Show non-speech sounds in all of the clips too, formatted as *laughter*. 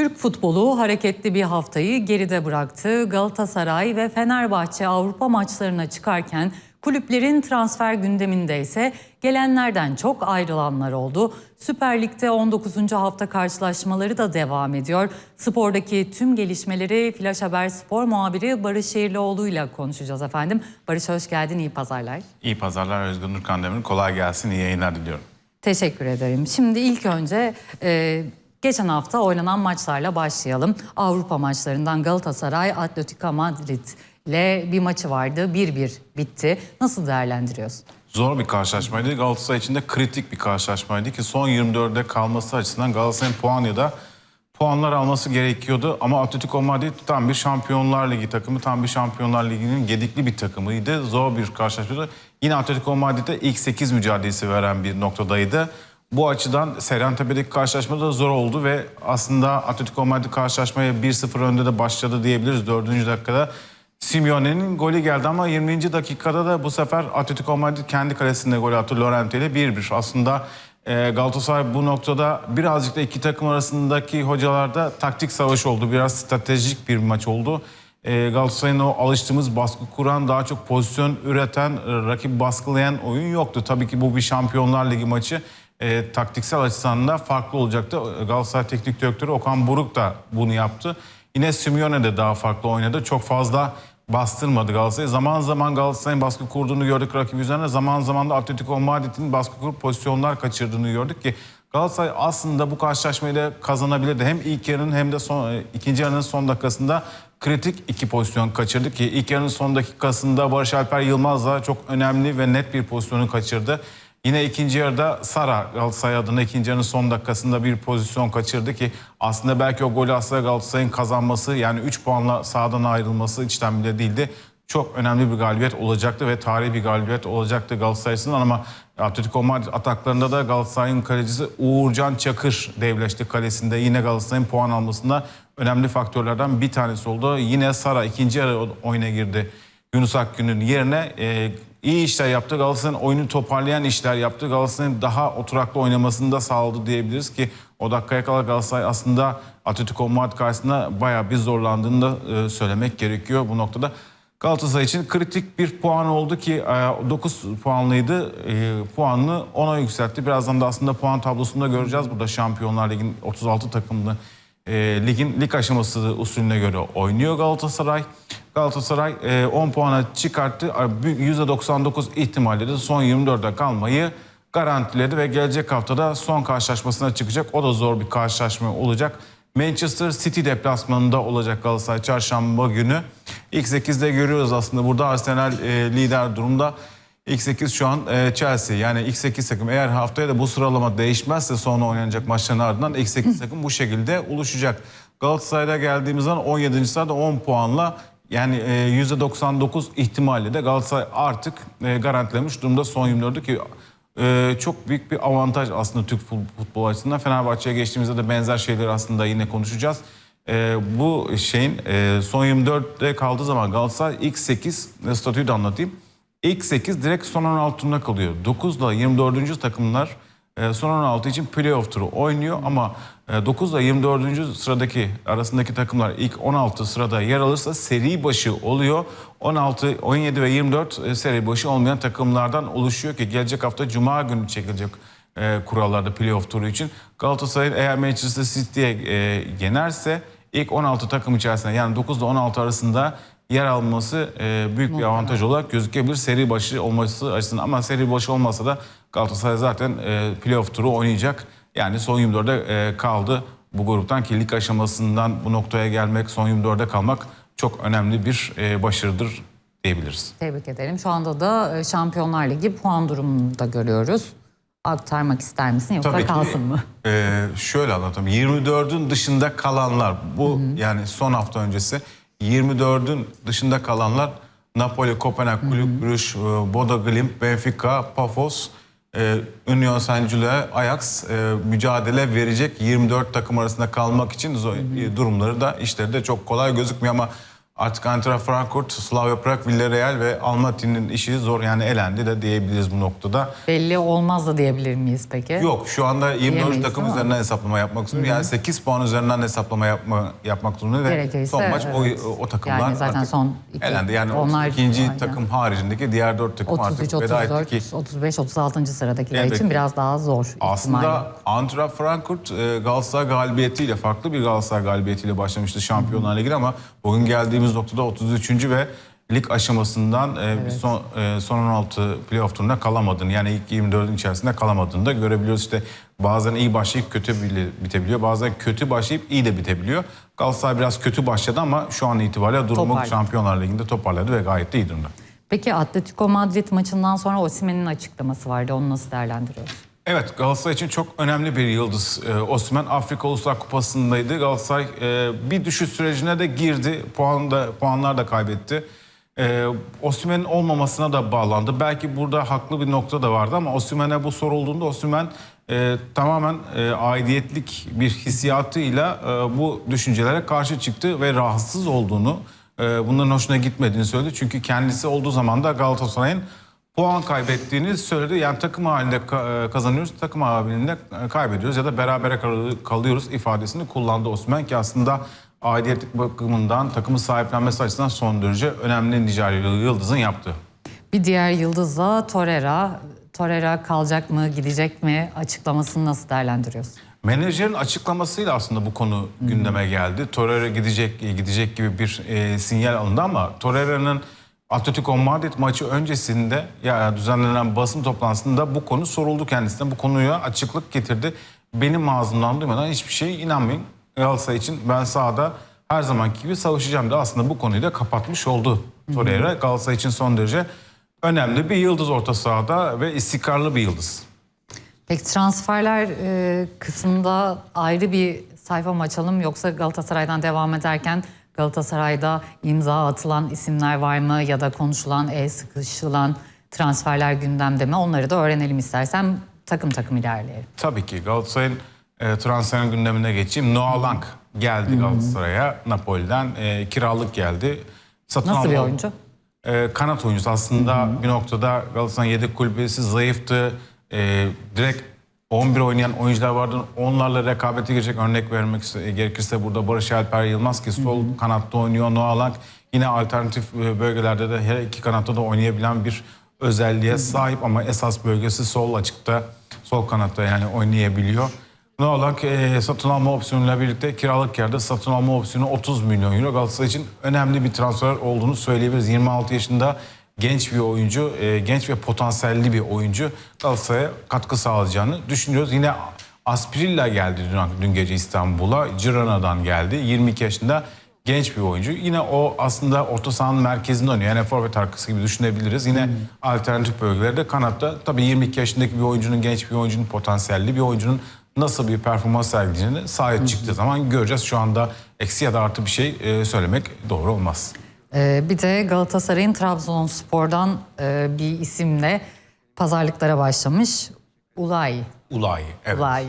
Türk futbolu hareketli bir haftayı geride bıraktı. Galatasaray ve Fenerbahçe Avrupa maçlarına çıkarken kulüplerin transfer gündeminde ise gelenlerden çok ayrılanlar oldu. Süper Lig'de 19. hafta karşılaşmaları da devam ediyor. Spordaki tüm gelişmeleri Flash Haber Spor muhabiri Barış Şehirlioğlu ile konuşacağız efendim. Barış hoş geldin, iyi pazarlar. İyi pazarlar Özgür Nurkan Demir. Kolay gelsin, iyi yayınlar diliyorum. Teşekkür ederim. Şimdi ilk önce e, geçen hafta oynanan maçlarla başlayalım. Avrupa maçlarından Galatasaray Atletico Madrid ile bir maçı vardı. 1-1 bitti. Nasıl değerlendiriyorsun? Zor bir karşılaşmaydı. Galatasaray için de kritik bir karşılaşmaydı ki son 24'de kalması açısından Galatasaray'ın puan ya da puanlar alması gerekiyordu. Ama Atletico Madrid tam bir Şampiyonlar Ligi takımı, tam bir Şampiyonlar Ligi'nin gedikli bir takımıydı. Zor bir karşılaşmaydı. Yine Atletico Madrid'de ilk 8 mücadelesi veren bir noktadaydı. Bu açıdan Seyrantepe'deki karşılaşma da zor oldu ve aslında Atletico Madrid karşılaşmaya 1-0 önde de başladı diyebiliriz 4. dakikada. Simeone'nin golü geldi ama 20. dakikada da bu sefer Atletico Madrid kendi kalesinde gol attı Lorente ile 1-1. Aslında e, Galatasaray bu noktada birazcık da iki takım arasındaki hocalarda taktik savaş oldu. Biraz stratejik bir maç oldu. E, Galatasaray'ın o alıştığımız baskı kuran, daha çok pozisyon üreten, e, rakip baskılayan oyun yoktu. Tabii ki bu bir Şampiyonlar Ligi maçı. E, taktiksel açıdan da farklı olacaktı. Galatasaray Teknik Direktörü Okan Buruk da bunu yaptı. Yine Simeone de daha farklı oynadı. Çok fazla bastırmadı Galatasaray. Zaman zaman Galatasaray'ın baskı kurduğunu gördük rakip üzerine. Zaman zaman da Atletico Madrid'in baskı kurup pozisyonlar kaçırdığını gördük ki Galatasaray aslında bu karşılaşmayı da kazanabilirdi. Hem ilk yarının hem de son, e, ikinci yarının son dakikasında kritik iki pozisyon kaçırdı ki ilk yarının son dakikasında Barış Alper Yılmaz da çok önemli ve net bir pozisyonu kaçırdı. Yine ikinci yarıda Sara Galatasaray adına ikinci yarının son dakikasında bir pozisyon kaçırdı ki aslında belki o golü aslında Galatasaray'ın kazanması yani 3 puanla sahadan ayrılması içten bile değildi. Çok önemli bir galibiyet olacaktı ve tarihi bir galibiyet olacaktı Galatasaray ama Atletico Madrid ataklarında da Galatasaray'ın kalecisi Uğurcan Çakır devleşti kalesinde. Yine Galatasaray'ın puan almasında önemli faktörlerden bir tanesi oldu. Yine Sara ikinci yarı oyuna girdi. Yunus Akgün'ün yerine e, iyi işler yaptı. Galatasaray'ın oyunu toparlayan işler yaptı. Galatasaray'ın daha oturaklı oynamasını da sağladı diyebiliriz ki o dakikaya kadar Galatasaray aslında Atletico Madrid karşısında bayağı bir zorlandığını da e, söylemek gerekiyor bu noktada. Galatasaray için kritik bir puan oldu ki e, 9 puanlıydı. E, puanını 10'a yükseltti. Birazdan da aslında puan tablosunda göreceğiz. Burada Şampiyonlar Ligi'nin 36 takımlı e, ligin lig aşaması usulüne göre oynuyor Galatasaray. Galatasaray e, 10 puana çıkarttı. %99 ihtimalle de son 24'de kalmayı garantiledi ve gelecek haftada son karşılaşmasına çıkacak. O da zor bir karşılaşma olacak. Manchester City deplasmanında olacak Galatasaray çarşamba günü. İlk 8'de görüyoruz aslında burada Arsenal e, lider durumda. İlk 8 şu an e, Chelsea yani ilk 8 takım eğer haftaya da bu sıralama değişmezse sonra oynanacak maçların ardından ilk 8 takım bu şekilde oluşacak. Galatasaray'a geldiğimiz zaman 17. sırada 10 puanla yani e, %99 ihtimalle de Galatasaray artık e, garantilemiş durumda son 24'ü ki e, çok büyük bir avantaj aslında Türk futbol açısından. Fenerbahçe'ye geçtiğimizde de benzer şeyleri aslında yine konuşacağız. E, bu şeyin e, son 24'te kaldığı zaman Galatasaray ilk 8 statüyü de anlatayım. İlk 8 direkt son 16 turuna kalıyor. 9 ile 24. takımlar e, son 16 için playoff turu oynuyor ama e, 9 ile 24. sıradaki arasındaki takımlar ilk 16 sırada yer alırsa seri başı oluyor. 16, 17 ve 24 e, seri başı olmayan takımlardan oluşuyor ki gelecek hafta Cuma günü çekilecek e, kurallarda playoff turu için. Galatasaray eğer Manchester City'ye e, yenerse ilk 16 takım içerisinde yani 9 ile 16 arasında yer alması e, büyük bir avantaj olarak gözükebilir. Seri başı olması açısından ama seri başı olmasa da Galatasaray zaten e, playoff turu oynayacak. Yani son 24'e e, kaldı bu gruptan ki lig aşamasından bu noktaya gelmek, son 24'e kalmak çok önemli bir e, başarıdır diyebiliriz. Tebrik ederim. Şu anda da e, Şampiyonlar Ligi puan durumunu da görüyoruz. Aktarmak ister misin yoksa Tabii ki, kalsın mı? e, şöyle anlatayım. 24'ün dışında kalanlar bu yani son hafta öncesi 24'ün dışında kalanlar Napoli, Kopenhag, Kulüp Brugge, e, Bodo Glimt, Benfica, Pafos, e, Union Saint-Gilloise, Ajax e, mücadele verecek 24 takım arasında kalmak için durumları da işleri de çok kolay gözükmüyor ama Artık Eintracht Frankfurt, Slavia Prag, Villarreal ve Almaty'nin işi zor yani elendi de diyebiliriz bu noktada. Belli olmaz da diyebilir miyiz peki? Yok şu anda 24 Diyemeyiz, takım mi? üzerinden hesaplama yapmak zorunda. Yani 8 puan üzerinden hesaplama yapma, yapmak zorunda ve Gerekirse, son maç evet. o, o takımlar Yani zaten artık son iki- elendi. Yani onlar- ikinci aynen. takım haricindeki diğer 4 takım 33, artık veda etti 34, ki 35, 36. sıradakiler Evet. için biraz daha zor. Aslında Eintracht Frankfurt e, Galatasaray galibiyetiyle farklı bir Galatasaray galibiyetiyle başlamıştı Şampiyonlar Ligi'ne ama bugün geldiğimiz noktada 33. ve lig aşamasından e, bir son, e, son 16 playoff turunda kalamadığını yani ilk 24'ün içerisinde kalamadığını da görebiliyoruz. İşte bazen iyi başlayıp kötü bitebiliyor. Bazen kötü başlayıp iyi de bitebiliyor. Galatasaray biraz kötü başladı ama şu an itibariyle durumu Toparladı. Şampiyonlar Ligi'nde toparladı ve gayet de iyi durumda. Peki Atletico Madrid maçından sonra Osimhen'in açıklaması vardı. Onu nasıl değerlendiriyoruz? Evet Galatasaray için çok önemli bir yıldız. Ee, Osimhen Afrika Uluslar Kupası'ndaydı. Galatasaray e, bir düşüş sürecine de girdi. Puan da, puanlar da kaybetti. Ee, Osimhen'in olmamasına da bağlandı. Belki burada haklı bir nokta da vardı ama Osimhen'e bu sorulduğunda Osimhen e, tamamen e, aidiyetlik bir hissiyatıyla e, bu düşüncelere karşı çıktı ve rahatsız olduğunu, e, bunların hoşuna gitmediğini söyledi. Çünkü kendisi olduğu zaman da Galatasaray'ın puan kaybettiğini söyledi. Yani takım halinde e, kazanıyoruz, takım halinde e, kaybediyoruz ya da berabere kal- kalıyoruz ifadesini kullandı Osman ki aslında aidiyetlik bakımından takımı sahiplenmesi açısından son derece önemli nicari yıldızın yaptığı. Bir diğer yıldız da Torreira. Torreira kalacak mı, gidecek mi açıklamasını nasıl değerlendiriyoruz? Menajerin açıklamasıyla aslında bu konu gündeme geldi. Torreira gidecek gidecek gibi bir e, sinyal alındı ama Torreira'nın Atletico Madrid maçı öncesinde ya düzenlenen basın toplantısında bu konu soruldu kendisine. Bu konuya açıklık getirdi. Benim ağzımdan duymadan hiçbir şeye inanmayın. Galatasaray için ben sahada her zamanki gibi savaşacağım da aslında bu konuyu da kapatmış oldu Torreira. Galatasaray için son derece önemli bir yıldız orta sahada ve istikrarlı bir yıldız. Peki transferler e, kısmında ayrı bir sayfa mı açalım yoksa Galatasaray'dan devam ederken Galatasaray'da imza atılan isimler var mı ya da konuşulan, el sıkışılan transferler gündemde mi? Onları da öğrenelim istersen takım takım ilerleyelim. Tabii ki Galatasaray'ın e, transfer gündemine geçeyim. Noah Lang geldi Galatasaray'a Napoli'den. E, kiralık geldi. Satın Nasıl bir alma- oyuncu? E, kanat oyuncusu aslında bir noktada Galatasaray'ın yedek kulübesi zayıftı. E, direkt 11 oynayan oyuncular vardı. Onlarla rekabete girecek örnek vermek iste- gerekirse burada Barış Alper Yılmaz ki sol kanatta oynuyor. Noah Lang yine alternatif e, bölgelerde de her iki kanatta da oynayabilen bir özelliğe sahip ama esas bölgesi sol açıkta, sol kanatta yani oynayabiliyor. Noah Lang e, satın alma opsiyonuyla birlikte kiralık yerde satın alma opsiyonu 30 milyon euro. Galatasaray için önemli bir transfer olduğunu söyleyebiliriz. 26 yaşında genç bir oyuncu, e, genç ve potansiyelli bir oyuncu Galatasaray'a katkı sağlayacağını düşünüyoruz. Yine Aspirilla geldi dün, dün gece İstanbul'a. Girona'dan geldi. 22 yaşında genç bir oyuncu. Yine o aslında orta sahanın merkezinde oynuyor. Yani forvet arkası gibi düşünebiliriz. Yine alternatif bölgelerde kanatta tabii 22 yaşındaki bir oyuncunun, genç bir oyuncunun, potansiyelli bir oyuncunun nasıl bir performans sergileyeceğini sahaya çıktığı zaman göreceğiz. Şu anda eksi ya da artı bir şey e, söylemek doğru olmaz. Ee, bir de Galatasaray'ın Trabzonspor'dan e, bir isimle pazarlıklara başlamış. Ulay. Ulay. Evet. Ulay.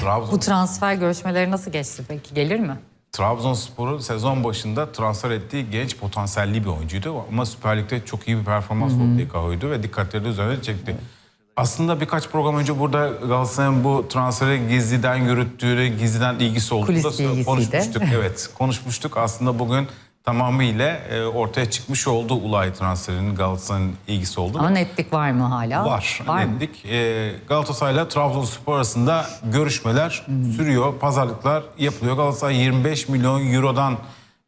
Trabzon, *laughs* Bu transfer görüşmeleri nasıl geçti peki? Gelir mi? Trabzonspor'un sezon başında transfer ettiği genç potansiyelli bir oyuncuydu. Ama Süper Lig'de çok iyi bir performans ortaya koydu ve dikkatleri de üzerine çekti. Aslında birkaç program önce burada Galatasaray'ın bu transfere gizliden yürüttüğü, gizliden ilgisi olduğunu Kulis da bilgisiydi. konuşmuştuk. evet, konuşmuştuk. Aslında bugün tamamıyla e, ortaya çıkmış oldu Ulay transferinin Galatasaray'ın ilgisi olduğu. Ama netlik var mı hala? Var. Var mı? netlik. Ee, Galatasaray'la Trabzonspor arasında görüşmeler sürüyor. Pazarlıklar yapılıyor. Galatasaray 25 milyon eurodan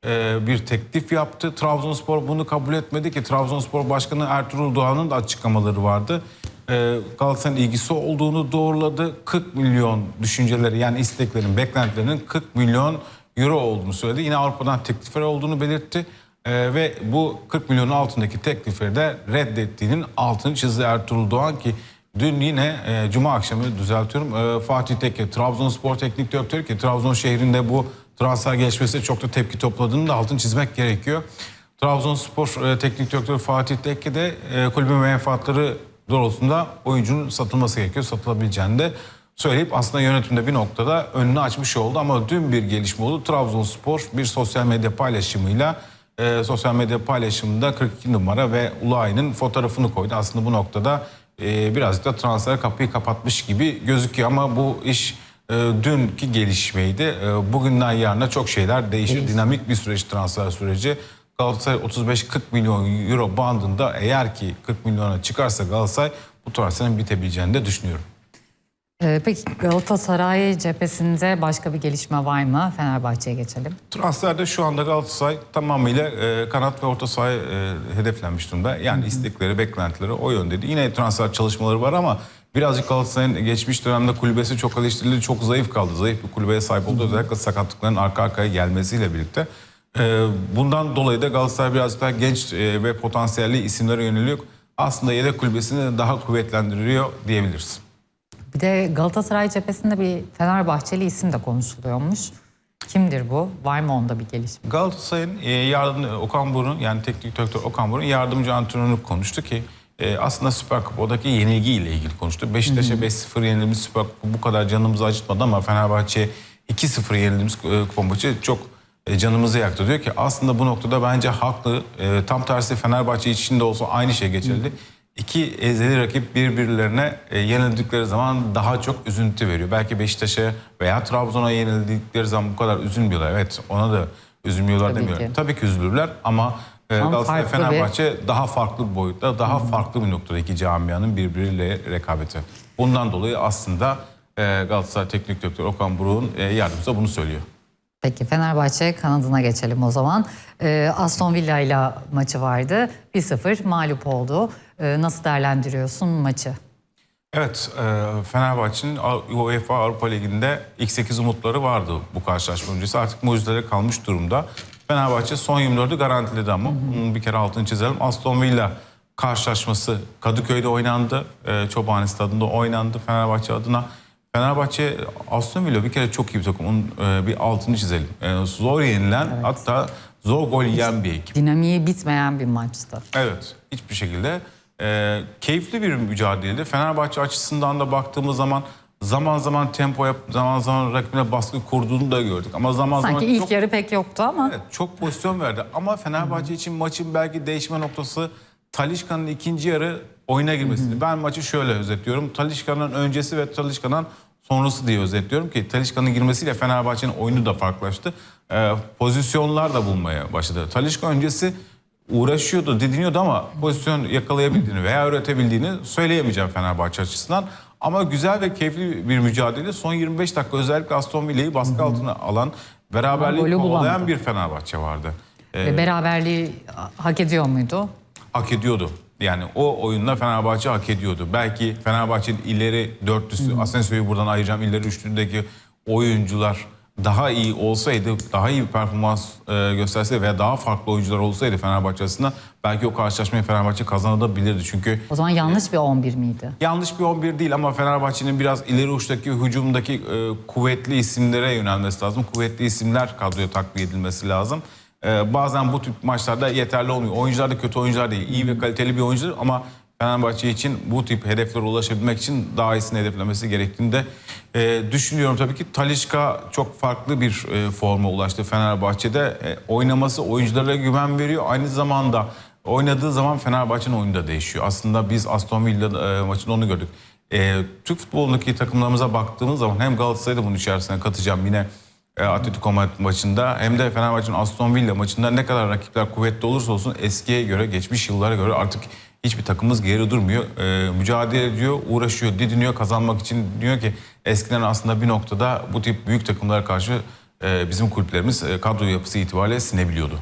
e, bir teklif yaptı. Trabzonspor bunu kabul etmedi ki Trabzonspor Başkanı Ertuğrul Doğan'ın da açıklamaları vardı. Ee, Galatasaray'ın ilgisi olduğunu doğruladı. 40 milyon düşünceleri yani isteklerin, beklentilerinin 40 milyon euro olduğunu söyledi. Yine Avrupa'dan teklifler olduğunu belirtti. Ee, ve bu 40 milyonun altındaki teklifleri de reddettiğinin altını çizdi Ertuğrul Doğan ki dün yine e, Cuma akşamı düzeltiyorum e, Fatih Tekke Trabzonspor Teknik Direktörü ki Trabzon şehrinde bu transfer gelişmesi çok da tepki topladığını da altını çizmek gerekiyor. Trabzonspor e, Teknik Direktörü Fatih Tekke de e, kulübün menfaatleri doğrultusunda oyuncunun satılması gerekiyor. Satılabileceğini de söyleyip aslında yönetimde bir noktada önünü açmış oldu ama dün bir gelişme oldu. Trabzonspor bir sosyal medya paylaşımıyla e, sosyal medya paylaşımında 42 numara ve Uluy'nin fotoğrafını koydu. Aslında bu noktada e, birazcık da transfer kapıyı kapatmış gibi gözüküyor ama bu iş e, dünkü gelişmeydi. E, bugünden yarına çok şeyler değişir. Dinamik bir süreç transfer süreci. Galatasaray 35-40 milyon euro bandında eğer ki 40 milyona çıkarsa Galatasaray bu transferin bitebileceğini de düşünüyorum. Ee, peki Galatasaray cephesinde başka bir gelişme var mı? Fenerbahçe'ye geçelim. Transferde şu anda Galatasaray tamamıyla e, kanat ve orta sahaya e, hedeflenmiş durumda. Yani istekleri, beklentileri o yöndeydi. Yine transfer çalışmaları var ama birazcık Galatasaray'ın geçmiş dönemde kulübesi çok eleştirildi, çok zayıf kaldı. Zayıf bir kulübeye sahip oldu. Özellikle sakatlıkların arka arkaya gelmesiyle birlikte. E, bundan dolayı da Galatasaray birazcık daha genç e, ve potansiyelli isimlere yöneliyor. Aslında yedek kulübesini daha kuvvetlendiriyor diyebiliriz. Bir de Galatasaray cephesinde bir Fenerbahçeli isim de konuşuluyormuş. Kimdir bu? Var mı onda bir gelişme? Galatasaray'ın e, yardım Okan Burun yani teknik direktör Okan Burun yardımcı antrenörü konuştu ki e, aslında Süper Kupa'daki yenilgiyle ilgili konuştu. Beşiktaş'a 5-0 yenildiğimiz Süper Kupa bu kadar canımızı acıtmadı ama Fenerbahçe 2-0 yenildiğimiz e, kupa maçı çok e, canımızı yaktı. Diyor ki aslında bu noktada bence haklı. E, tam tersi Fenerbahçe için de olsa aynı şey geçerli. İki ezeli rakip birbirlerine e, yenildikleri zaman daha çok üzüntü veriyor. Belki Beşiktaş'a veya Trabzon'a yenildikleri zaman bu kadar üzülmüyorlar. Evet ona da üzülmüyorlar Tabii demiyorum. ki. Tabii ki üzülürler ama e, Galatasaray farklı bir- Fenerbahçe daha farklı bir boyutta, daha farklı bir noktada iki camianın birbiriyle rekabeti. Bundan dolayı aslında e, Galatasaray Teknik Direktörü Okan Buruk'un e, yardımcısı bunu söylüyor. Peki Fenerbahçe kanadına geçelim o zaman. Ee, Aston Villa ile maçı vardı. 1-0 mağlup oldu. Ee, nasıl değerlendiriyorsun maçı? Evet, e, Fenerbahçe'nin UEFA Avrupa Ligi'nde ilk 8 umutları vardı bu karşılaşma öncesi. Artık mucizelere kalmış durumda. Fenerbahçe son 24'ü garantiledi ama bunun bir kere altını çizelim. Aston Villa karşılaşması Kadıköy'de oynandı. E, Çobani Stadı'nda oynandı Fenerbahçe adına. Fenerbahçe Aston Villa bir kere çok iyi bir takım. Onun e, bir altını çizelim. E, zor yenilen hatta zor gol yiyen bir ekip. Dinamiği bitmeyen bir maçtı. Evet, hiçbir şekilde. Ee, keyifli bir mücadeleydi. Fenerbahçe açısından da baktığımız zaman zaman zaman tempo yap, zaman zaman rakibine baskı kurduğunu da gördük. Ama zaman Sanki zaman ilk çok, yarı pek yoktu ama evet, çok pozisyon verdi. Ama Fenerbahçe için maçın belki değişme noktası Talişka'nın ikinci yarı oyuna girmesiydi. Ben maçı şöyle özetliyorum. Talişka'nın öncesi ve Talişka'nın sonrası diye özetliyorum ki Talişka'nın girmesiyle Fenerbahçe'nin oyunu da farklılaştı. Ee, pozisyonlar da bulmaya başladı. Talişka öncesi uğraşıyordu, didiniyordu ama pozisyon yakalayabildiğini veya üretebildiğini söyleyemeyeceğim Fenerbahçe açısından. Ama güzel ve keyifli bir mücadele. Son 25 dakika özellikle Aston Villa'yı baskı altına alan, beraberliği kovalayan bir Fenerbahçe vardı. Ee, ve beraberliği hak ediyor muydu? hak ediyordu. Yani o oyunla Fenerbahçe hak ediyordu. Belki Fenerbahçe'nin ileri dörtlüsü, Asensio'yu buradan ayıracağım, ileri üçlüdeki oyuncular daha iyi olsaydı, daha iyi bir performans e, gösterseydi veya daha farklı oyuncular olsaydı Fenerbahçe açısından belki o karşılaşmayı Fenerbahçe kazanabilirdi. Çünkü O zaman yanlış bir 11 miydi? yanlış bir 11 değil ama Fenerbahçe'nin biraz ileri uçtaki hücumdaki e, kuvvetli isimlere yönelmesi lazım. Kuvvetli isimler kadroya takviye edilmesi lazım. E, bazen bu tip maçlarda yeterli olmuyor. Oyuncular da kötü oyuncular değil. İyi ve kaliteli bir oyuncudur ama Fenerbahçe için bu tip hedeflere ulaşabilmek için daha iyisini hedeflemesi gerektiğini de e, düşünüyorum. Tabii ki Talişka çok farklı bir e, forma ulaştı Fenerbahçe'de. E, oynaması oyunculara güven veriyor. Aynı zamanda oynadığı zaman Fenerbahçe'nin oyunu da değişiyor. Aslında biz Aston Villa e, maçında onu gördük. E, Türk futbolundaki takımlarımıza baktığımız zaman hem Galatasaray'ı da bunun içerisine katacağım yine e, Atletico maçında hem de Fenerbahçe'nin Aston Villa maçında ne kadar rakipler kuvvetli olursa olsun eskiye göre geçmiş yıllara göre artık hiçbir takımımız geri durmuyor. E, mücadele ediyor, uğraşıyor, didiniyor kazanmak için. Diyor ki eskiden aslında bir noktada bu tip büyük takımlara karşı e, bizim kulüplerimiz e, kadro yapısı itibariyle sinebiliyordu.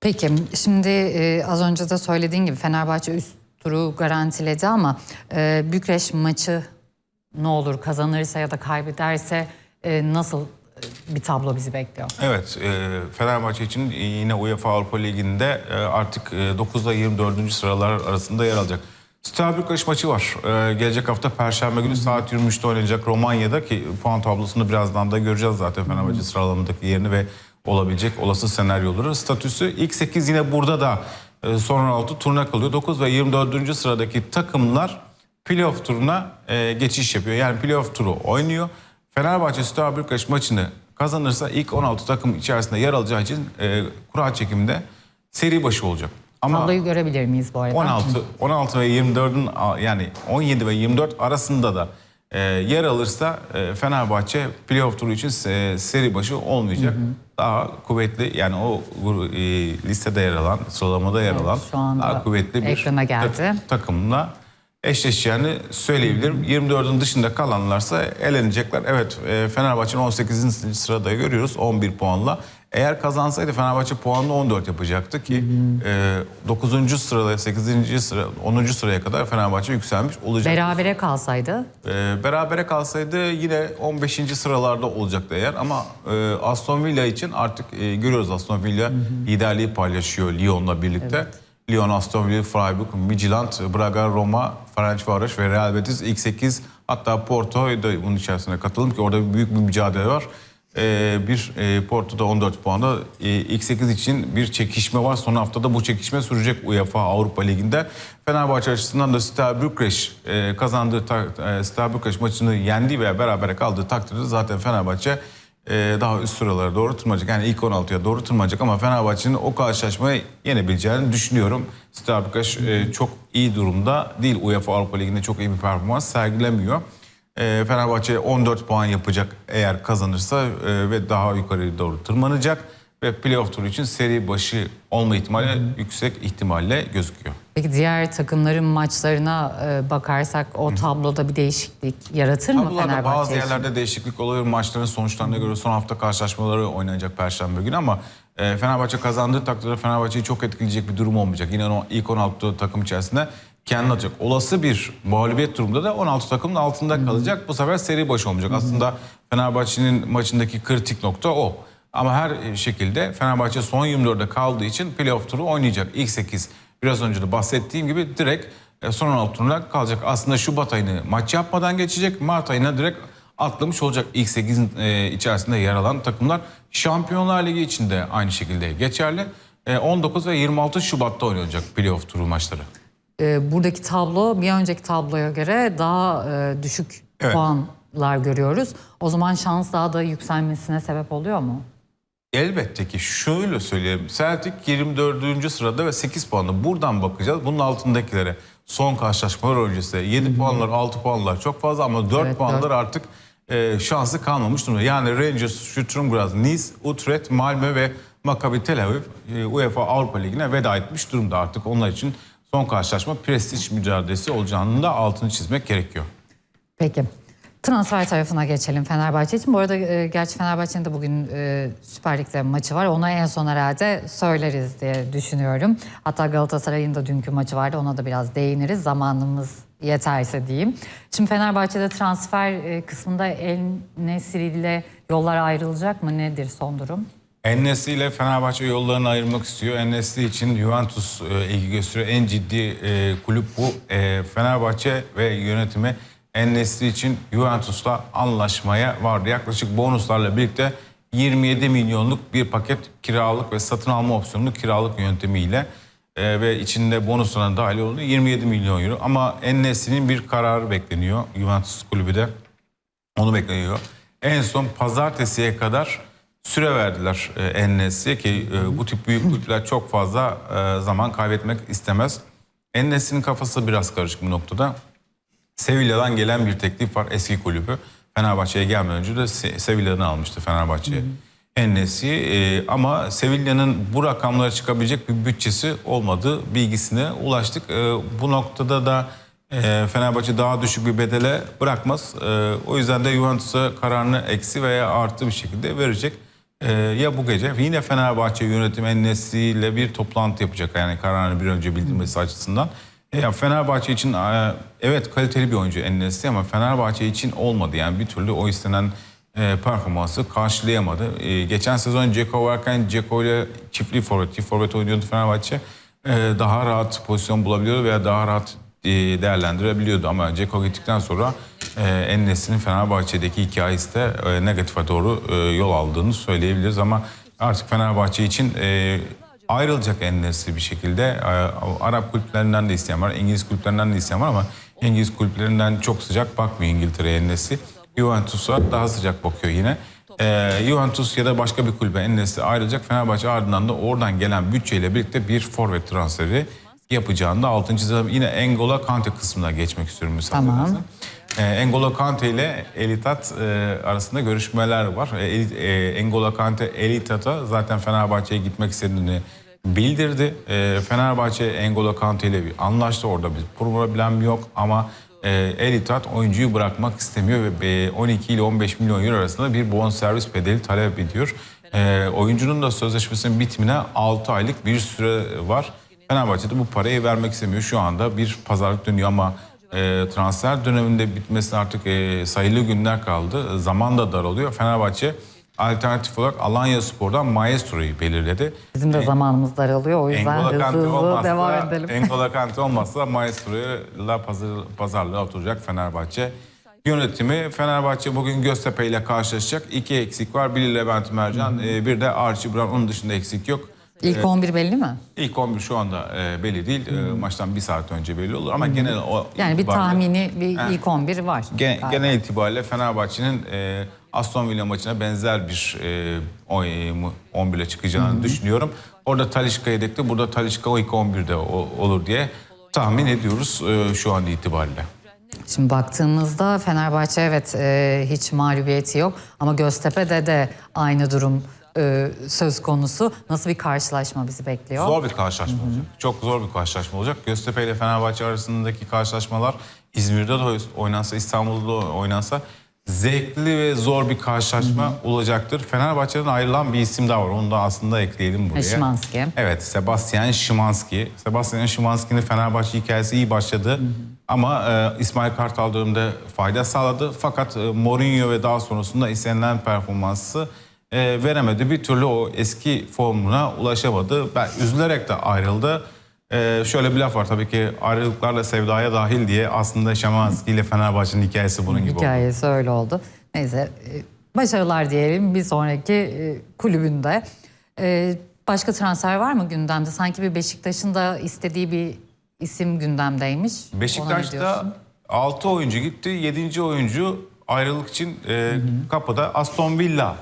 Peki şimdi e, az önce de söylediğin gibi Fenerbahçe üst turu garantiledi ama e, Bükreş maçı ne olur kazanırsa ya da kaybederse e, nasıl bir tablo bizi bekliyor? Evet, e, Fenerbahçe için yine UEFA Avrupa Ligi'nde e, artık e, 9 ile 24. sıralar arasında yer alacak. Steaua Bükreş maçı var. E, gelecek hafta Perşembe günü saat 23'te oynanacak Romanya'da ki puan tablosunu birazdan da göreceğiz zaten Fenerbahçe sıralamadaki yerini ve olabilecek olası senaryoları. Statüsü ilk 8 yine burada da e, son 16 turuna kalıyor. 9 ve 24. sıradaki takımlar playoff turuna geçiş yapıyor. Yani playoff turu oynuyor. Fenerbahçe Steaua Bükreş maçını kazanırsa ilk 16 takım içerisinde yer alacağı için e, kura çekiminde seri başı olacak. Ama Tabloyu görebilir miyiz bu arada? 16 16 ve 24'ün a- yani 17 ve 24 arasında da e, yer alırsa e, Fenerbahçe playoff turu için se- seri başı olmayacak. Daha kuvvetli yani o e, listede yer alan, sıralamada yer alan şu anda daha kuvvetli bir geldi. tak- takımla eşleşeceğini söyleyebilirim. 24'ün dışında kalanlarsa elenecekler. Evet e, Fenerbahçe'nin 18. sırada görüyoruz 11 puanla. Eğer kazansaydı Fenerbahçe puanını 14 yapacaktı ki e, 9. sırada 8. sıra 10. sıraya kadar Fenerbahçe yükselmiş olacak. Berabere kalsaydı E, berabere kalsaydı yine 15. sıralarda olacaktı eğer ama Aston Villa için artık görüyoruz Aston Villa liderliği paylaşıyor Lyon'la birlikte. Lyon, Aston Villa, Freiburg, Midtjylland, Braga, Roma, Ferencvaros ve Real Betis ilk 8 hatta Porto da bunun içerisine katılım ki orada büyük bir mücadele var. E, bir e, Porto'da 14 puanda e, ilk 8 için bir çekişme var. Son haftada bu çekişme sürecek UEFA Avrupa Ligi'nde. Fenerbahçe açısından da Bükreş e, kazandığı ta, e, maçını yendiği veya berabere kaldığı takdirde zaten Fenerbahçe e, daha üst sıralara doğru tırmanacak. Yani ilk 16'ya doğru tırmanacak ama Fenerbahçe'nin o karşılaşmayı yenebileceğini düşünüyorum. Bükreş e, çok iyi durumda değil. UEFA Avrupa Ligi'nde çok iyi bir performans sergilemiyor. E, Fenerbahçe 14 puan yapacak eğer kazanırsa e, ve daha yukarı doğru tırmanacak. Ve playoff turu için seri başı olma ihtimali yüksek ihtimalle gözüküyor. Peki diğer takımların maçlarına e, bakarsak o tabloda bir değişiklik yaratır mı Tablolarda Fenerbahçe bazı için? yerlerde değişiklik oluyor. Maçların sonuçlarına göre son hafta karşılaşmaları oynanacak Perşembe günü ama e, Fenerbahçe kazandığı takdirde Fenerbahçe'yi çok etkileyecek bir durum olmayacak. Yine o ilk 16 takım içerisinde kendi atacak. Olası bir mağlubiyet durumunda da 16 takımın altında kalacak. Bu sefer seri başı olmayacak. Aslında Fenerbahçe'nin maçındaki kritik nokta o. Ama her şekilde Fenerbahçe son 24'de kaldığı için playoff turu oynayacak. İlk 8 biraz önce de bahsettiğim gibi direkt e, son 16 turuna kalacak. Aslında Şubat ayını maç yapmadan geçecek. Mart ayına direkt atlamış olacak ilk 8'in e, içerisinde yer alan takımlar. Şampiyonlar Ligi için de aynı şekilde geçerli. E, 19 ve 26 Şubat'ta oynanacak playoff turu maçları. E, buradaki tablo bir önceki tabloya göre daha e, düşük Evet. puanlar görüyoruz. O zaman şans daha da yükselmesine sebep oluyor mu? Elbette ki şöyle söyleyeyim. Celtic 24. sırada ve 8 puanlı. Buradan bakacağız. Bunun altındakilere son karşılaşmalar öncesi 7 puanlar, 6 puanlar çok fazla ama 4 Evet, puanlar dört. artık e, şansı kalmamış durumda. Yani Rangers, Stuttgart, Graz, Nice, Utrecht, Malmö ve Maccabi Tel Aviv e, UEFA Avrupa Ligi'ne veda etmiş durumda artık. Onlar için son karşılaşma prestij mücadelesi olacağının da altını çizmek gerekiyor. Peki. Transfer tarafına geçelim Fenerbahçe için. Bu arada e, gerçi Fenerbahçe'nin de bugün e, Süper Lig'de maçı var. Ona en son herhalde söyleriz diye düşünüyorum. Hatta Galatasaray'ın da dünkü maçı vardı. Ona da biraz değiniriz. Zamanımız yeterse diyeyim. Şimdi Fenerbahçe'de transfer e, kısmında El Nesri ile yollar ayrılacak mı? Nedir son durum? Enes'i ile Fenerbahçe yollarını ayırmak istiyor. Enes'i için Juventus e, ilgi gösteriyor. En ciddi e, kulüp bu. E, Fenerbahçe ve yönetimi Enes'i için Juventus'la anlaşmaya vardı. Yaklaşık bonuslarla birlikte 27 milyonluk bir paket kiralık ve satın alma opsiyonlu kiralık yöntemiyle e, ve içinde bonuslarına dahil oldu 27 milyon euro. Ama Enes'inin bir kararı bekleniyor Juventus kulübü de. Onu bekliyor. En son pazartesiye kadar süre verdiler e, ki e, bu tip büyük kulüpler çok fazla e, zaman kaybetmek istemez. Enes'in kafası biraz karışık bu noktada. Sevilla'dan gelen bir teklif var eski kulübü. Fenerbahçe'ye gelmeden önce de Se- Sevilla'dan almıştı Fenerbahçe Enes'i. E, ama Sevilla'nın bu rakamlara çıkabilecek bir bütçesi olmadığı bilgisine ulaştık. E, bu noktada da e, Fenerbahçe daha düşük bir bedele bırakmaz. E, o yüzden de Juventus'a kararını eksi veya artı bir şekilde verecek. E, ya bu gece yine Fenerbahçe yönetim Enes'i ile bir toplantı yapacak. Yani kararını bir önce bildirmesi açısından. E, ya Fenerbahçe için evet kaliteli bir oyuncu Enes'i ama Fenerbahçe için olmadı. Yani bir türlü o istenen e, performansı karşılayamadı. E, geçen sezon Ceko varken Ceko ile çiftli forvet, çift forvet oynuyordu Fenerbahçe. E, daha rahat pozisyon bulabiliyordu veya daha rahat e, değerlendirebiliyordu. Ama Ceko gittikten sonra e, Enes'in Fenerbahçe'deki hikayesi de e, negatife doğru e, yol aldığını söyleyebiliriz. Ama artık Fenerbahçe için e, ayrılacak Enes'i bir şekilde. E, Arap kulüplerinden de isteyen var, İngiliz kulüplerinden de isteyen var ama İngiliz kulüplerinden çok sıcak bakmıyor İngiltere'ye Enes'i. Juventus'a daha sıcak bakıyor yine. e, Juventus ya da başka bir kulübe Enes'i ayrılacak. Fenerbahçe ardından da oradan gelen bütçeyle birlikte bir forvet transferi yapacağını da 6. sırada yine Engola Kante kısmına geçmek istiyorum müsaadenizle. Tamam. E, Engola Kante ile Elitat e, arasında görüşmeler var. E, e, Engola Kante Elitat'a zaten Fenerbahçe'ye gitmek istediğini bildirdi. E, Fenerbahçe Engola Kante ile bir anlaştı. Orada bir problem yok ama e, Elitat oyuncuyu bırakmak istemiyor ve e, 12 ile 15 milyon euro arasında bir bonservis bedeli talep ediyor. E, oyuncunun da sözleşmesinin bitimine 6 aylık bir süre var. Fenerbahçe de bu parayı vermek istemiyor. Şu anda bir pazarlık dönüyor ama e, transfer döneminde bitmesine artık e, sayılı günler kaldı. Zaman da daralıyor. Fenerbahçe alternatif olarak Alanya Spor'dan Maestro'yu belirledi. Bizim de zamanımız daralıyor o yüzden hızlı hızlı devam edelim. Engola Kante olmazsa Maestro'yla pazar, pazarlığa oturacak Fenerbahçe. Yönetimi Fenerbahçe bugün Göztepe ile karşılaşacak. İki eksik var. Biri Levent Mercan, e, bir de Archie Brown. Onun dışında eksik yok. İlk 11 belli mi? İlk 11 şu anda e, belli değil. E, maçtan bir saat önce belli olur ama genel o Yani bir tahmini bir Ha. ilk 11 var. Gen- galiba. genel itibariyle Fenerbahçe'nin e, Aston Villa maçına benzer bir e, o- e, mu- 11'e çıkacağını düşünüyorum. Orada Talişka yedekte, burada Talişka o ilk 11'de o- olur diye tahmin ediyoruz e, şu an itibariyle. Şimdi baktığımızda Fenerbahçe evet e, hiç mağlubiyeti yok ama Göztepe'de de aynı durum e, söz konusu. Nasıl bir karşılaşma bizi bekliyor? Zor bir karşılaşma olacak. Çok zor bir karşılaşma olacak. Göztepe ile Fenerbahçe arasındaki karşılaşmalar İzmir'de de oynansa, İstanbul'da da oynansa zevkli ve zor bir karşılaşma olacaktır. Fenerbahçe'den ayrılan bir isim daha var. Onu da aslında ekleyelim buraya. Szymanski. Evet, Sebastian Szymanski. Sebastian Szymanski'nin Fenerbahçe hikayesi iyi başladı. Ama e, İsmail Kartal döneminde fayda sağladı. Fakat e, Mourinho ve daha sonrasında istenilen performansı e, veremedi. Bir türlü o eski formuna ulaşamadı. Ben üzülerek de ayrıldı. E, şöyle bir laf var tabii ki ayrılıklarla sevdaya dahil diye aslında Szymanski ile Fenerbahçe'nin hikayesi bunun gibi oldu. Hikayesi öyle oldu. Neyse e, başarılar diyelim bir sonraki e, kulübünde. E, Başka transfer var mı gündemde? Sanki bir Beşiktaş'ın da istediği bir isim gündemdeymiş. Beşiktaş'ta 6 oyuncu gitti. 7. oyuncu ayrılık için e, kapıda Aston Villa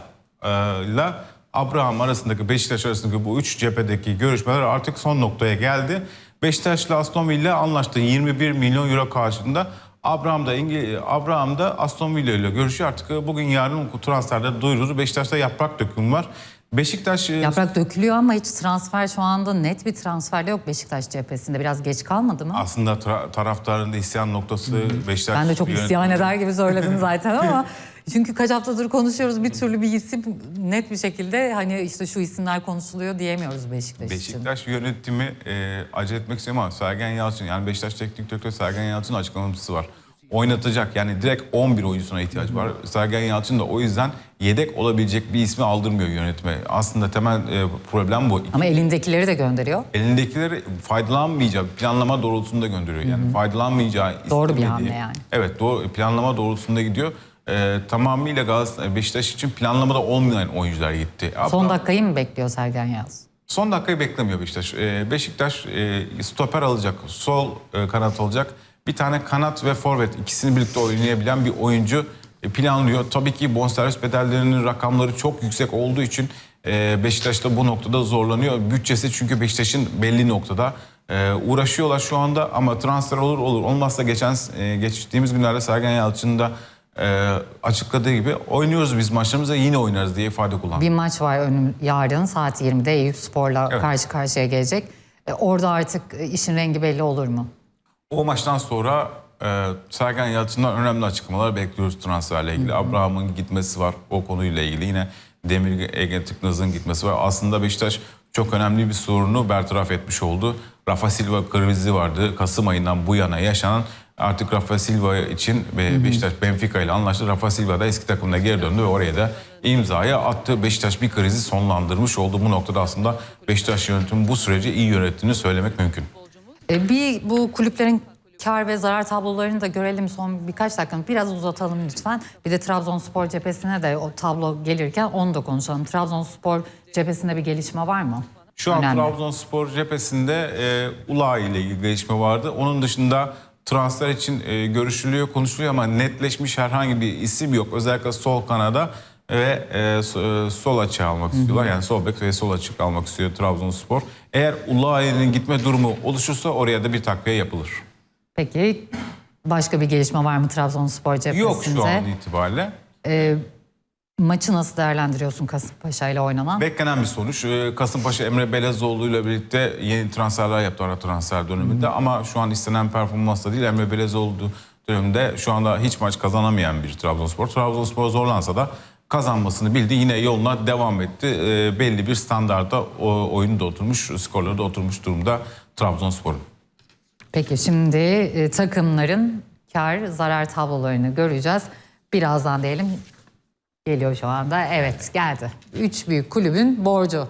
ile Abraham arasındaki Beşiktaş arasındaki bu üç cephedeki görüşmeler artık son noktaya geldi. Beşiktaş ile Aston Villa anlaştı 21 milyon euro karşılığında. Abraham da İngiliz Abraham da Aston Villa ile görüşüyor. Artık bugün yarın transferde duyurulur. Beşiktaş'ta yaprak dökümü var. Beşiktaş e, Yaprak dökülüyor ama hiç transfer şu anda net bir transfer yok Beşiktaş cephesinde. Biraz geç kalmadı mı? aslında tra- taraftarın da isyan noktası Beşiktaş Ben de çok isyan eder gibi söyledim zaten ama *laughs* çünkü kaç haftadır konuşuyoruz bir türlü bir isim net bir şekilde hani işte şu isimler konuşuluyor diyemiyoruz Beşiktaş, için. Beşiktaş yönetimi e, acele etmek istemiyor ama Sergen Yalçın yani Beşiktaş Teknik Direktörü Sergen Yalçın'ın açıklaması var. Oynatacak yani direkt 11 oyuncusuna ihtiyaç var. Sergen Yalçın da o yüzden yedek olabilecek bir ismi aldırmıyor yönetime. Aslında temel e, problem bu. Ama elindekileri de gönderiyor. Elindekileri faydalanmayacağı planlama doğrultusunda gönderiyor. Yani faydalanmayacağı Doğru bir hamle yani. Evet doğru planlama doğrultusunda gidiyor. E, tamamıyla Galatasaray Beşiktaş için planlamada olmayan oyuncular gitti. Son dakikayı mı bekliyor Sergen Yaz? Son dakikayı beklemiyor Beşiktaş. Ee, Beşiktaş e, stoper alacak, sol e, kanat alacak. Bir tane kanat ve forvet ikisini birlikte oynayabilen bir oyuncu e, planlıyor. Tabii ki bonservis bedellerinin rakamları çok yüksek olduğu için e, Beşiktaş da bu noktada zorlanıyor. Bütçesi çünkü Beşiktaş'ın belli noktada. E, uğraşıyorlar şu anda ama transfer olur olur. Olmazsa geçen e, geçtiğimiz günlerde Sergen Yalçın'ın da e, açıkladığı gibi oynuyoruz biz maçlarımızda yine oynarız diye ifade kullandı. Bir maç var önüm yarın saat 20'de Eyüp Spor'la Evet. karşı karşıya gelecek. E, orada artık e, işin rengi belli olur mu? O maçtan sonra e, Sergen Yalçın'dan önemli açıklamalar bekliyoruz transferle ilgili. Abraham'ın gitmesi var o konuyla ilgili. Yine Demir Ege Tıknaz'ın gitmesi var. Aslında Beşiktaş çok önemli bir sorunu bertaraf etmiş oldu. Rafa Silva krizi vardı. Kasım ayından bu yana yaşanan artık Rafa Silva için ve Beşiktaş Benfica ile anlaştı. Rafa Silva da eski takımına geri döndü ve oraya da imzayı attı. Beşiktaş bir krizi sonlandırmış oldu. Bu noktada aslında Beşiktaş yönetimi bu süreci iyi yönettiğini söylemek mümkün. E, bir bu kulüplerin kar ve zarar tablolarını da görelim son birkaç dakika. Biraz uzatalım lütfen. Bir de Trabzonspor cephesine de o tablo gelirken onu da konuşalım. Trabzonspor cephesinde bir gelişme var mı? Şu an Önemli. Trabzonspor cephesinde e, Ula ile ilgili gelişme vardı. Onun dışında transfer için e, görüşülüyor, konuşuluyor ama netleşmiş herhangi bir isim yok. Özellikle sol kanada ve e, e, sol açığı almak istiyorlar. Yani sol bek ve sol açık almak istiyor Trabzonspor. Eğer Ulayi'nin gitme durumu oluşursa oraya da bir takviye yapılır. Peki başka bir gelişme var mı Trabzonspor cephesinde? Yok şu an itibariyle. Maçı nasıl değerlendiriyorsun Kasımpaşa ile oynanan? Beklenen bir sonuç. Ee, Kasımpaşa Emre Belezoğlu ile birlikte yeni transferler yaptı ara transfer döneminde. Ama şu an istenen performans da değil. Emre Belezoğlu döneminde şu anda hiç maç kazanamayan bir Trabzonspor. Trabzonspor zorlansa da kazanmasını bildi. Yine yoluna devam etti. Ee, belli bir standarda o, oyunu da oturmuş, skorları da oturmuş durumda Trabzonspor'un. Peki şimdi e, takımların kar zarar tablolarını göreceğiz. Birazdan diyelim geliyor şu anda. Evet geldi. Üç büyük kulübün borcu.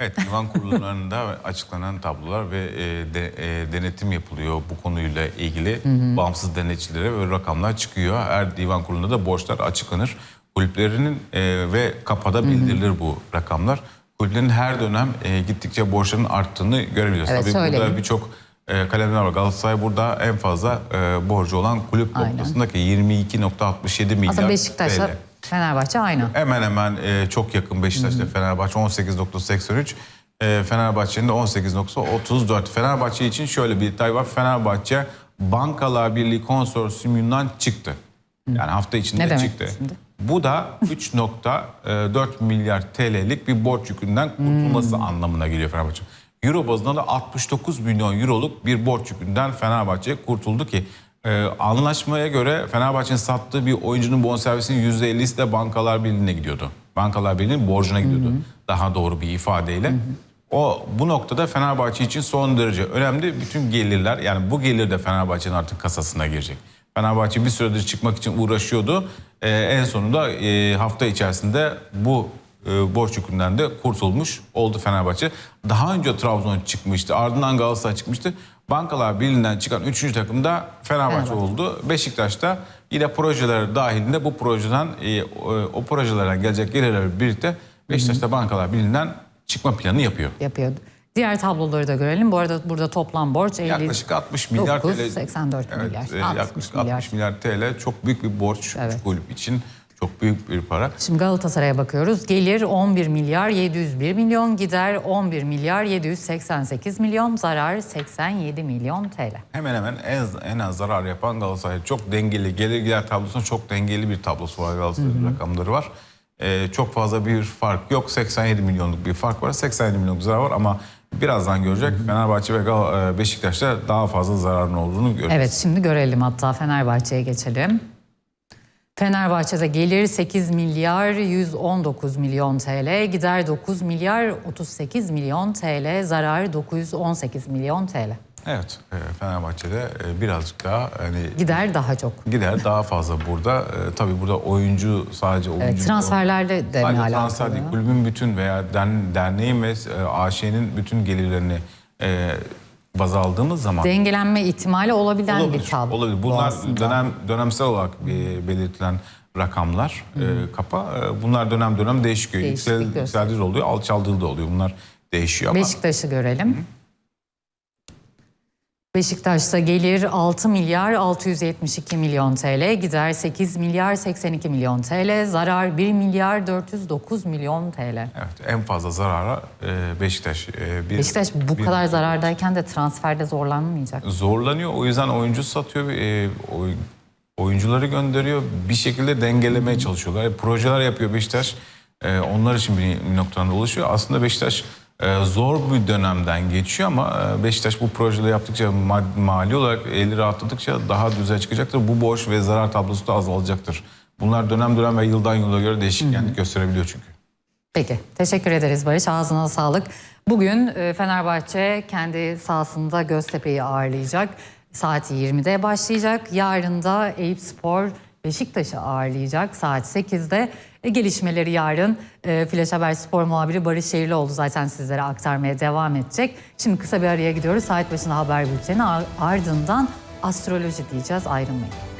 Evet, divan kurullarında *laughs* açıklanan tablolar ve e, de- e, denetim yapılıyor bu konuyla ilgili. Bağımsız denetçilere ve rakamlar çıkıyor. Her divan kurulunda da borçlar açıklanır. Kulüplerinin e, ve kapada bildirilir bu rakamlar. Kulüplerin her dönem e, gittikçe borçların arttığını görebiliyoruz. Evet, Tabii burada söyleyin. birçok e, kalemler var. Galatasaray burada en fazla e, borcu olan kulüp Aynen. noktasındaki 22.67 milyar Aslında Beşiktaş'la TL. Fenerbahçe aynı. Hemen hemen e, çok yakın Beşiktaş ile Fenerbahçe 18.83. E, Fenerbahçe'nin de 18.34. Fenerbahçe için şöyle bir detay var. Fenerbahçe Bankalar Birliği Konsorsiyumundan çıktı. Yani hafta içinde Ne demek çıktı. şimdi? Bu da 3.4 milyar TL'lik bir borç yükünden kurtulması anlamına geliyor Fenerbahçe. Euro bazında da 69 milyon euroluk bir borç yükünden Fenerbahçe kurtuldu ki e, anlaşmaya göre Fenerbahçe'nin sattığı bir oyuncunun bonservisinin %50'si de Bankalar Birliği'ne gidiyordu. Bankalar Birliği'nin borcuna gidiyordu. Daha doğru bir ifadeyle. O bu noktada Fenerbahçe için son derece önemli. Bütün gelirler yani bu gelir de Fenerbahçe'nin artık kasasına girecek. Fenerbahçe bir süredir çıkmak için uğraşıyordu. Ee, en sonunda e, hafta içerisinde bu e, borç yükünden de kurtulmuş oldu Fenerbahçe. Daha önce Trabzon çıkmıştı. Ardından Galatasaray çıkmıştı. Bankalar Birliği'nden çıkan 3. takım da Fenerbahçe, Fenerbahçe. oldu. Beşiktaş'ta yine projeler dahilinde bu projeden e, o, o projelerden gelecek gelirler birlikte Beşiktaş'ta Bankalar Birliği'nden çıkma planı yapıyor. yapıyor. Diğer tabloları da görelim. Bu arada burada toplam borç 50, Yaklaşık 60 milyar 9, TL. 84 Evet, milyar. e, 60 yaklaşık milyar. 60 milyar TL çok büyük bir borç Evet. kulüp için. Çok büyük bir para. Şimdi Galatasaray'a bakıyoruz. Gelir 11 milyar 701 milyon, gider 11 milyar 788 milyon, zarar 87 milyon TL. Hemen hemen en, en az zarar yapan Galatasaray. Çok dengeli, gelir gider tablosunda çok dengeli bir tablosu var Galatasaray'ın rakamları var. Ee, çok fazla bir fark yok. 87 milyonluk bir fark var. 87 milyonluk zarar var ama birazdan görecek. Fenerbahçe ve Gal- e, Beşiktaş'ta daha fazla zararın olduğunu göreceğiz. Evet şimdi görelim hatta Fenerbahçe'ye geçelim. Fenerbahçe'de gelir 8 milyar 119 milyon TL, gider 9 milyar 38 milyon TL, zarar 918 milyon TL. Evet, e, Fenerbahçe'de e, birazcık daha hani Gider daha çok. gider daha fazla burada. E, tabii burada oyuncu sadece oyuncu. Evet, transferlerle de Sadece transfer değil, kulübün bütün veya dern- derneğin ve AŞ'nin bütün gelirlerini baz aldığımız zaman Dengelenme ihtimali olabilen olabilir. bir tablo. olabilir. bu Bunlar aslında. dönem dönemsel olarak e, belirtilen rakamlar, e, kapa. E, bunlar dönem dönem değişiyor. Yüksel, de oluyor, alçaldığı da oluyor. Bunlar değişiyor ama Beşiktaş'ı görelim. Beşiktaş'ta gelir 6 milyar 672 milyon TL, gider 8 milyar 82 milyon TL, zarar 1 milyar 409 milyon TL. evet, en fazla zarara e, Beşiktaş. e, bir, Beşiktaş bu bir- kadar zarardayken de transferde zorlanmayacak. zorlanıyor. O yüzden oyuncu satıyor. E, oy- oyuncuları gönderiyor. Bir şekilde dengelemeye çalışıyorlar. E, projeler yapıyor Beşiktaş. E, onlar için bir, bir noktadan ulaşıyor. Aslında Beşiktaş zor bir dönemden geçiyor ama e, Beşiktaş bu projeleri yaptıkça ma- mali olarak eli rahatladıkça daha düzeye çıkacaktır. Bu borç ve zarar tablosu da azalacaktır. Bunlar dönem dönem ve yıldan yıla göre değişkenlik gösterebiliyor çünkü. Peki, teşekkür ederiz Barış. Ağzına sağlık. Bugün e, Fenerbahçe kendi sahasında Göztepe'yi ağırlayacak. Saat 20'de başlayacak. Yarın da Eyüp Spor Beşiktaş'ı ağırlayacak saat 8'de. E, gelişmeleri yarın e, Flash Haber Spor muhabiri Barış Şehirlioğlu zaten sizlere aktarmaya devam edecek. Şimdi kısa bir araya gidiyoruz. Saat başında haber bülteni ar- ardından astroloji diyeceğiz. Ayrılmayın.